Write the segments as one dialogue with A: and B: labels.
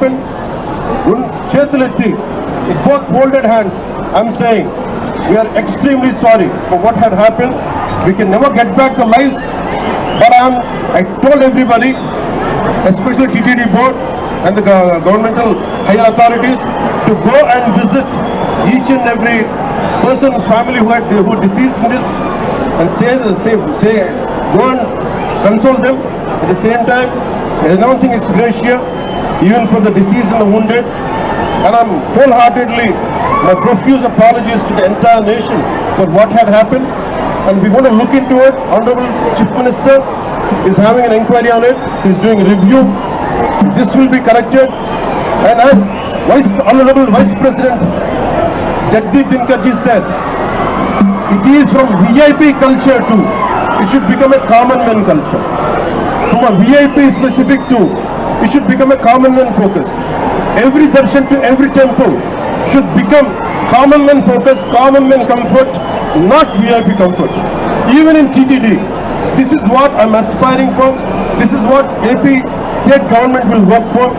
A: happened, un- చేతులెత్తి with both folded hands, I'm saying, we are extremely sorry for what had happened. We can never get back the lives, but I'm, I told everybody, especially TTD board and the go- governmental higher authorities, to go and visit each and every person's family who had, who deceased in this and say, the say, say, go and console them. At the same time, announcing ex gratia even for the deceased and the wounded. And I'm wholeheartedly, my profuse apologies to the entire nation for what had happened. And we want to look into it. Honorable Chief Minister is having an inquiry on it. He's doing a review. This will be corrected. And as Vice Honorable Vice President Jagdeep Dinkarji said, it is from VIP culture to, it should become a common man culture. From a VIP specific to, it should become a common man focus. Every darshan to every temple should become common man focus, common man comfort, not VIP comfort. Even in TTD, this is what I'm aspiring for. This is what AP state government will work for.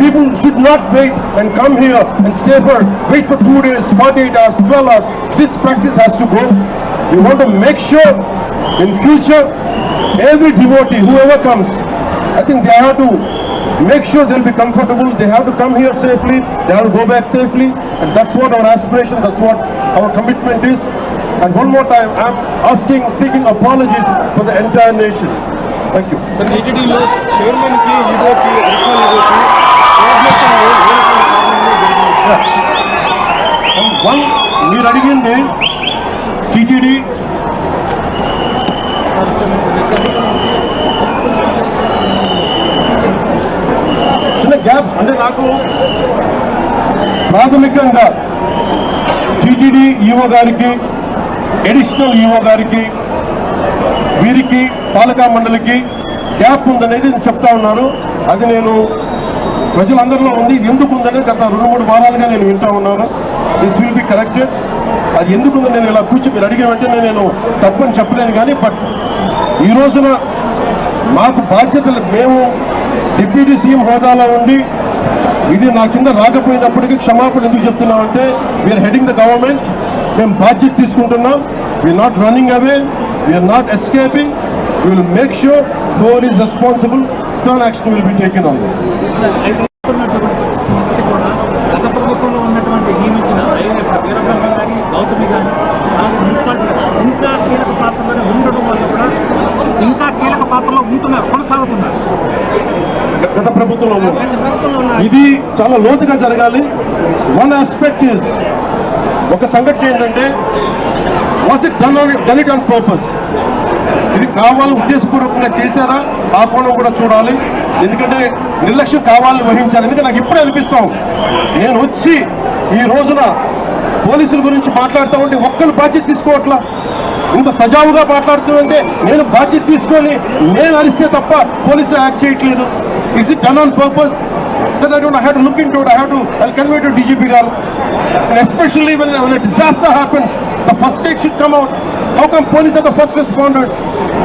A: People should not wait and come here and stay for, wait for two days, 48 hours, 12 hours. This practice has to go. We want to make sure in future, every devotee, whoever comes, I think they have to make sure they'll be comfortable. They have to come here safely. They have to go back safely. And that's what our aspiration, that's what our commitment is. And one more time, I'm asking, seeking apologies for the entire nation. Thank you.
B: Sir టీటీడీలో chairman కి ఈవోకి additional ఈవోకి coordination ఏ- ఏ రకమైన కారణంగా జరిగింది?
A: One మీరు అడిగింది TTD నాకు ప్రాథమికంగా TTD EO గారికి అడిషనల్ ఈఓ గారికి వీరికి పాలకా మండలికి గ్యాప్ ఉందనేది నేను చెప్తా ఉన్నాను. అది నేను ప్రజలందరిలో ఉంది. ఎందుకు ఉందనేది గత రెండు మూడు వారాలుగా నేను వింటా ఉన్నాను. దిస్ విల్ బి కరెక్టెడ్ అది ఎందుకు నేను ఇలా కూర్చొని మీరు అడిగిన వెంటనే నేను తప్పని చెప్పలేను కానీ బట్ ఈ రోజున మాకు బాధ్యతలు మేము డిప్యూటీ సీఎం హోదాలో ఉండి ఇది నా కింద రాకపోయినప్పటికీ క్షమాపణ ఎందుకు చెప్తున్నామంటే వీఆర్ హెడింగ్ ద గవర్నమెంట్ మేము బాధ్యత తీసుకుంటున్నాం. We're not running away we're not escaping we will make sure who is responsible stern action will be taken on
C: ఉన్నటువంటి కూడా గత ప్రభుత్వంలో
A: ఇది చాలా లోతుగా జరగాలి. వన్ ఆస్పెక్ట్ ఇస్ ఒక సంఘటన ఏంటంటే was it done done it on purpose. ఇది కావాలి ఉద్దేశపూర్వకంగా చేశారా? ఆ కోణం కూడా చూడాలి. ఎందుకంటే నిర్లక్ష్యం కావాలని వహించారు ఎందుకంటే నాకు ఇప్పుడే అనిపిస్తాం. నేను వచ్చి ఈ రోజున పోలీసుల గురించి మాట్లాడుతూ ఉంటే ఒక్కరు బాధ్యత తీసుకోవట్లా? ఇంత సజావుగా మాట్లాడుతుంటే నేను బాధ్యత తీసుకొని నేను అరిస్తే తప్ప పోలీసులు యాక్ట్ చేయట్లేదు. Is it done on purpose then I don't I have to look into it. I have to, I'll convey to DGP Garu. And especially when, when a disaster happens, the first aid should come out. How come police are the first responders?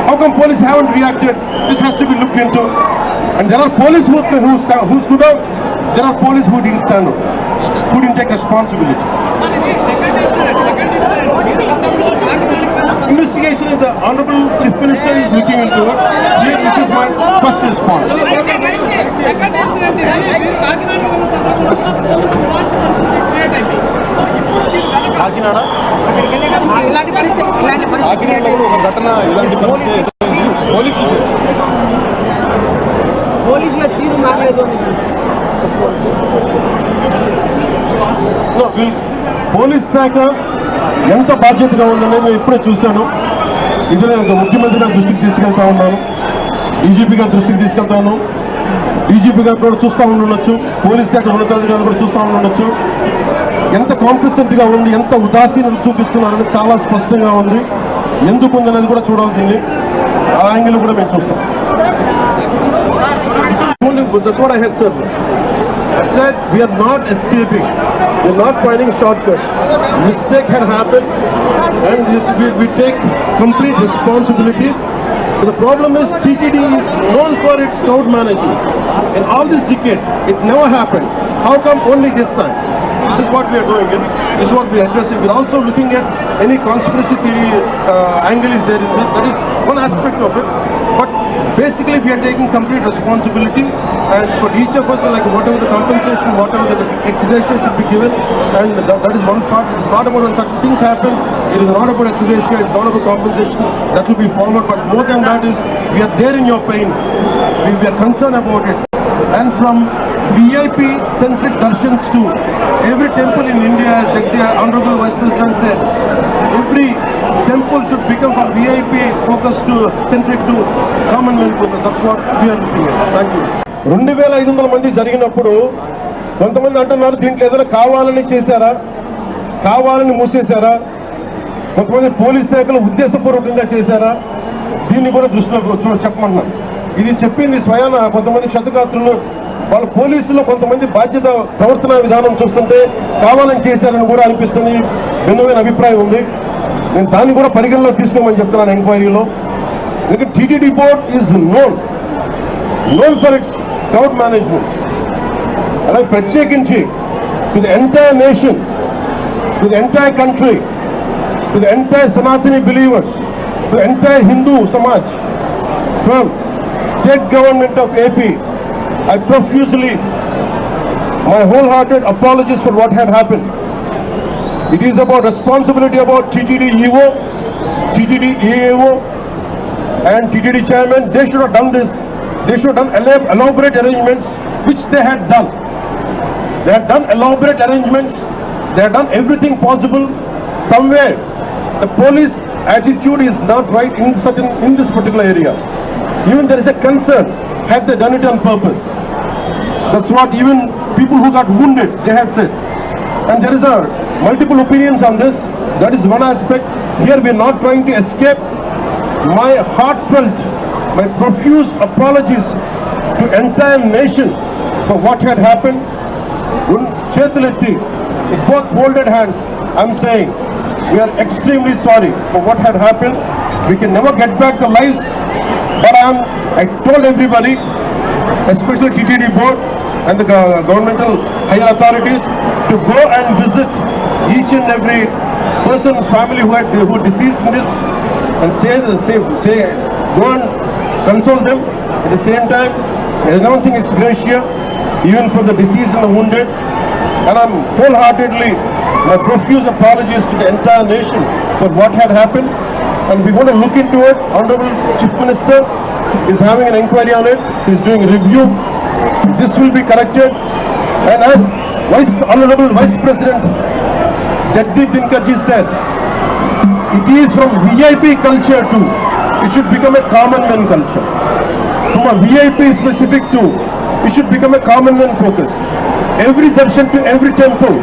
A: How come police haven't reacted? This has to be looked into. And there are police who, who, who stood out. There are police who didn't stand up, who didn't take responsibility. Investigation is the Honorable Chief Minister is looking into it. This is my first response. Kakinada?
D: ఇలాంటి పరిస్థితి ఇలాంటి పరిస్థితి
B: కాకినాడలో ఒక ఘటన ఇలాంటి పరిస్థితి ఎదురైంది. పోలీసులు.
D: పోలీసుల తీరు మారలేదు
A: పోలీస్ శాఖ ఎంత బాధ్యతగా ఉందనేది నేను ఇప్పుడే చూశాను. ఇది నేను ఒక ముఖ్యమంత్రి గారి దృష్టికి తీసుకెళ్తా ఉన్నాను. డీజీపీ గారి దృష్టికి తీసుకెళ్తాను డీజీపీ గారు కూడా చూస్తూ ఉండొచ్చు పోలీస్ శాఖ ఉన్నతాధికారులు కూడా చూస్తూ ఉండొచ్చు ఎంత కాంపిటెంట్ ఉంది ఎంత ఉదాసీనత చూపిస్తున్నారని చాలా స్పష్టంగా ఉంది ఎందుకు ఉందనేది కూడా చూడాల్సింది ఆ యాంగిల్ కూడా మేము చూస్తాం That's what I had said. I said we are not escaping. We are not finding shortcuts. Mistake had happened, and we, we take complete responsibility. The problem is TTD is known for its crowd management. In all these decades, it never happened. How come only this time? This is what we are doing. This is what we are addressing. We're also looking at any conspiracy theory uh, angle is there. That is one aspect of it. Basically, we are taking complete responsibility, and for each of us, like whatever the compensation, whatever the exhibition should be given, and that, that is one part. It's not about when such things happen. It is not about exhibition. It's not about compensation. That will be followed. But more than that is, we are there in your pain. We, we are concerned about it. And from VIP centric darshans to every temple in India, as Jagdi, Honorable Vice President said, every temple should become from VIP focus to centric to commonwealth focus. That's what we are looking at. Thank you. రెండు వేల ఐదు వందల మంది జరిగినప్పుడు కొంతమంది అంటున్నారు దీంట్లో ఏదైనా కావాలని చేశారా? కావాలని మూసేశారా? కొంతమంది పోలీస్ శాఖలు ఉద్దేశపూర్వకంగా చేశారా? దీన్ని కూడా దృష్టిలో చెప్పమన్నా ఇది చెప్పింది స్వయాన కొంతమంది క్షతగాత్రులు. వాళ్ళ పోలీసులో కొంతమంది బాధ్యత ప్రవర్తన విధానం చూస్తుంటే కావాలని చేశారని కూడా అనిపిస్తుంది. భిన్నమైన అభిప్రాయం ఉంది. నేను దాన్ని కూడా పరిగణలో తీసుకోమని చెప్తున్నాను ఎంక్వైరీలో. ఎందుకంటే TTD board is known known for its crowd management అలాగే ప్రత్యేకించి to entire nation to entire country with entire Sanatani believers to entire Hindu samaj from state government of AP I profusely my wholehearted apologies for what had happened It is about responsibility about TTD EO, TTD EAO, and TTD chairman. They should have done this. They should have done elaborate arrangements, which they had done. They had done elaborate arrangements. They had done everything possible. Somewhere, the police attitude is not right in certain in this particular area. Even there is a concern. Had they done it on purpose? That's what even people who got wounded they had said. And there is a multiple opinions on this. That is one aspect. Here we are not trying to escape. My heartfelt, my profuse apologies to entire nation for what had happened. With both folded hands, I'm saying we are extremely sorry for what had happened. We can never get back the lives. But I am, I told everybody, especially TTD board, and the uh, governmental higher authorities, to go and visit each and every person's family who had, who deceased in this, and say the same, say, go and console them. At the same time, announcing its gratia, even for the deceased and the wounded. And I'm wholeheartedly, my profuse apologies to the entire nation for what had happened. And we're going to look into it. Honorable Chief Minister is having an inquiry on it. He's doing review. This will be corrected. And as Vice Honorable Vice President Jagdeep Dinkarji said, it is from VIP culture to, it should become a common man culture. From a VIP specific to, it should become a common man focus. Every darshan to every temple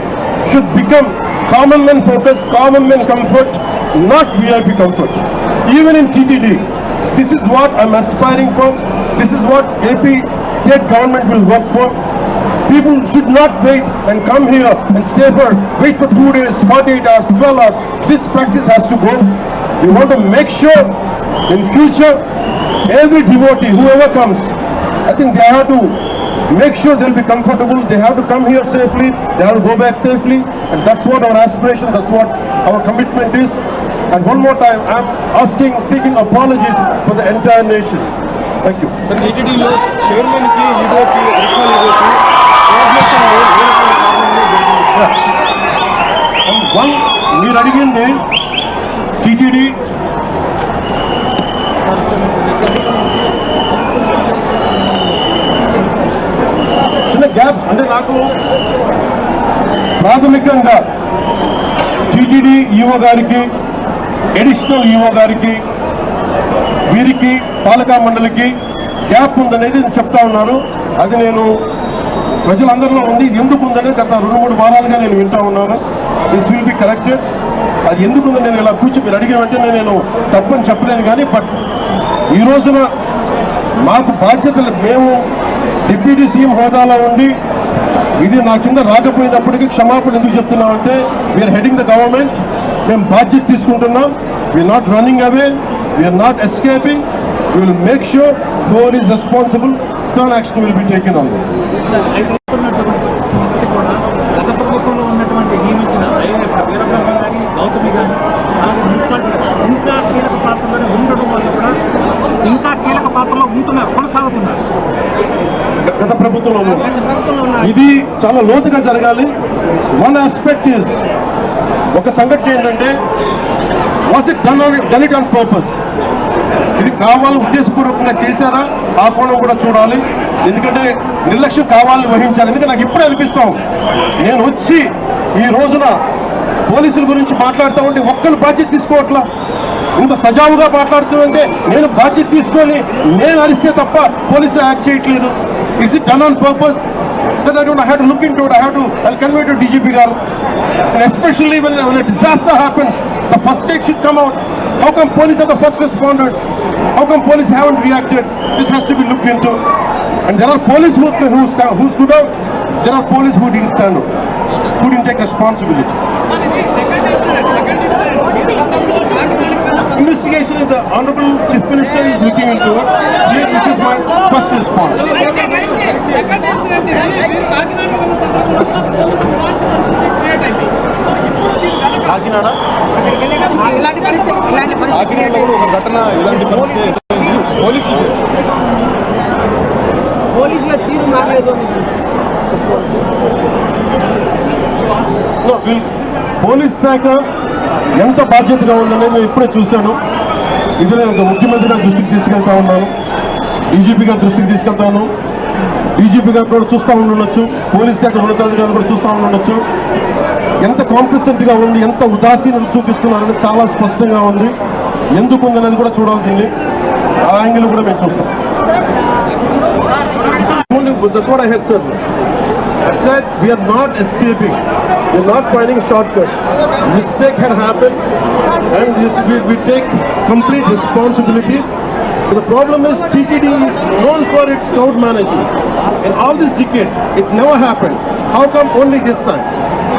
A: should become common man focus, common man comfort, not VIP comfort. Even in TTD, this is what I'm aspiring for. This is what AP state government will work for. People should not wait and come here and stay for, wait for two days, 48 hours, 12 hours. This practice has to go. We want to make sure in future, every devotee, whoever comes, I think they have to make sure they'll be comfortable. They have to come here safely. They have to go back safely. And that's what our aspiration, that's what our commitment is. And one more time, I'm asking, seeking apologies for the entire nation. Thank you.
B: Sir టీటీడీలో ఈడోకి additional
A: one మీరు అడిగింది TTD చిన్న gap అంటే నాకు ప్రాథమికంగా TTD EO గారికి additional EO గారికి వీరికి పాలకా మండలికి గ్యాప్ ఉందనేది చెప్తా ఉన్నారు అది నేను ప్రజలందరిలో ఉంది. ఎందుకు ఉందని గత రెండు మూడు వారాలుగా నేను వింటా ఉన్నాను. దిస్ విల్ బి కరెక్టెడ్ అది ఎందుకు ఉందని నేను ఇలా కూర్చో మీరు అడిగిన వెంటనే నేను తప్పని చెప్పలేను కానీ బట్ ఈ రోజున మాకు బాధ్యతలు మేము డిప్యూటీ సీఎం హోదాలో ఉండి ఇది నా కింద రాకపోయినప్పటికీ క్షమాపణ ఎందుకు చెప్తున్నామంటే వీఆర్ హెడింగ్ ద గవర్నమెంట్ మేము బాధ్యత తీసుకుంటున్నాం. We're not running away we are not escaping we will make sure no is responsible stern action will be taken on
C: that గత ప్రభుత్వంలో
A: ఇది చాలా లోతుగా జరగాలి వన్ ఆస్పెక్ట్ ఇస్ ఒక సంఘటన ఏంటంటే was it done done it on purpose ఇది కావాలి ఉద్దేశపూర్వకంగా చేశారా? ఆ కోణం కూడా చూడాలి. ఎందుకంటే నిర్లక్ష్యం కావాలని వహించాలి. ఎందుకంటే నాకు ఇప్పుడే అనిపిస్తాం. నేను వచ్చి ఈ రోజున పోలీసుల గురించి మాట్లాడుతూ ఉంటే ఒక్కరు బాధ్యత తీసుకోవట్లా? ఇంత సజావుగా మాట్లాడుతుందంటే నేను బాధ్యత తీసుకొని నేను అరిస్తే తప్ప పోలీసులు యాక్ట్ చేయట్లేదు. Is it done on purpose then I don't I have to look into it. I have to, I'll convey to DGP Garu. And especially the first aid should come out. How come police are the first responders? How come police haven't reacted? This has to be looked into. And there are police who, who, who stood out. There are police who didn't stand up, who didn't take responsibility. investigation that the Honorable Chief Minister is looking into, which is my first response.
D: Kakinada
B: కాకినాడలో ఒక ఘటన ఇలాంటి పోలీసులు
D: పోలీసుల తీరు మారలేదు
A: No, we'll, police శాఖ ఎంత బాధ్యతగా ఉందనేది నేను ఇప్పుడే చూశాను. ఇది నేను ఒక ముఖ్యమంత్రి గారి దృష్టికి తీసుకెళ్తా ఉన్నాను. డీజీపీ గారి దృష్టికి తీసుకెళ్తాను డీజీపీ గారు కూడా చూస్తూ ఉండొచ్చు పోలీస్ శాఖ ఉన్నతాధికారులు కూడా చూస్తూ ఉండొచ్చు ఎంత కాంపిటెంట్గా ఉంది ఎంత ఉదాసీనత చూపిస్తున్నారని చాలా స్పష్టంగా ఉంది. ఎందుకు ఉందనేది కూడా చూడాలి దీన్ని ఆ యాంగిల్ కూడా మేము చూస్తాం. I had said. I said we are not escaping. We are not finding shortcuts. Mistake had happened, and we, we take complete responsibility. The problem is TTD is known for its crowd management. In all these decades, it never happened. How come only this time?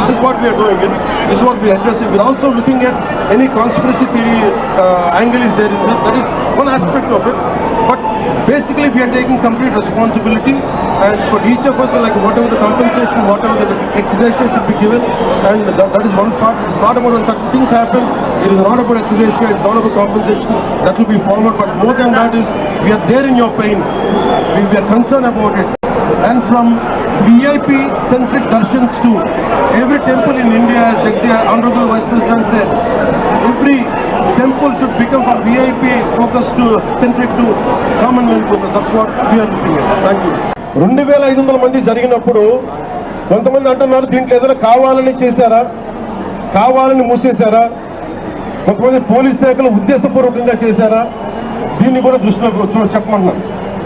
A: This is what we are doing. This is what we are addressing. We are also looking at any conspiracy theory uh, angle is there. That is one aspect of it. But basically we are taking complete responsibility and for each of us like whatever the compensation whatever the ex-gratia should be given and that, that is one part. It's not about when such things happen. It is not about ex-gratia it's not about compensation. That will be followed. But more than that is we are there in your pain. We, we are concerned about it. And from VIP centric darshans to every temple in India as the Honorable Vice President said every temple should become from VIP focus to centric to commonwealth focus. That's what we are looking at. Thank you. రెండు వేల ఐదు వందల మంది జరిగినప్పుడు కొంతమంది అంటున్నారు దీంట్లో ఏదైనా కావాలని చేశారా? కావాలని మూసేశారా? కొంతమంది పోలీస్ శాఖలు ఉద్దేశపూర్వకంగా చేశారా? దీన్ని కూడా దృష్టిలో చూ- చెప్పమంటున్నాను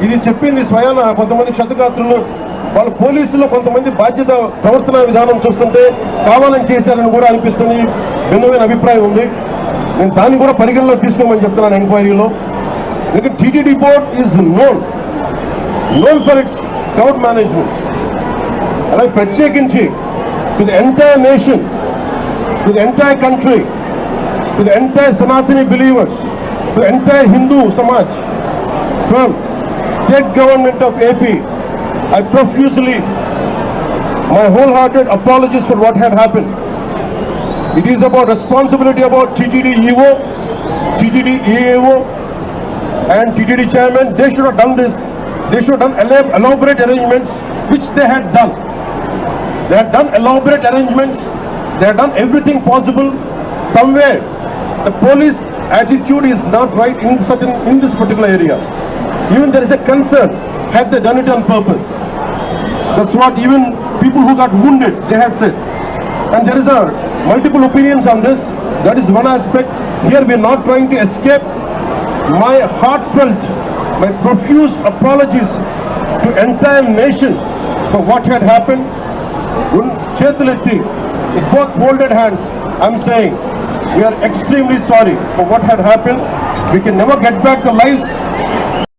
A: ఇది చెప్పింది స్వయాన కొంతమంది క్షతగాత్రులు. వాళ్ళ పోలీసులు కొంతమంది బాధ్యత ప్రవర్తన విధానం చూస్తుంటే కావాలని చేశారని కూడా అనిపిస్తుంది. భిన్నమైన అభిప్రాయం ఉంది. నేను దాన్ని కూడా పరిగణలో తీసుకోమని చెప్తున్నాను ఎంక్వైరీలో. ఎందుకంటే TTD board is known. Known for its crowd management అలాగే ప్రత్యేకించి to the entire nation to the entire country to the entire Sanatani believers, to the entire Hindu Samaj, from state government of AP, I profusely, my wholehearted apologies for what had happened. It is about responsibility about TTD EO, TTD EAO, and TTD chairman. They should have done this. they should have elaborate arrangements, which they had done. They had done elaborate arrangements. They had done everything possible. Somewhere, the police attitude is not right in certain in this particular area. Even there is a concern. Had they done it on purpose? That's what even people who got wounded they had said. And there is a multiple opinions on this. That is one aspect. Here we are not trying to escape. My heartfelt, my profuse apologies to entire nation for what had happened. Chetaletti, with both folded hands, I'm saying we are extremely sorry for what had happened. We can never get back the lives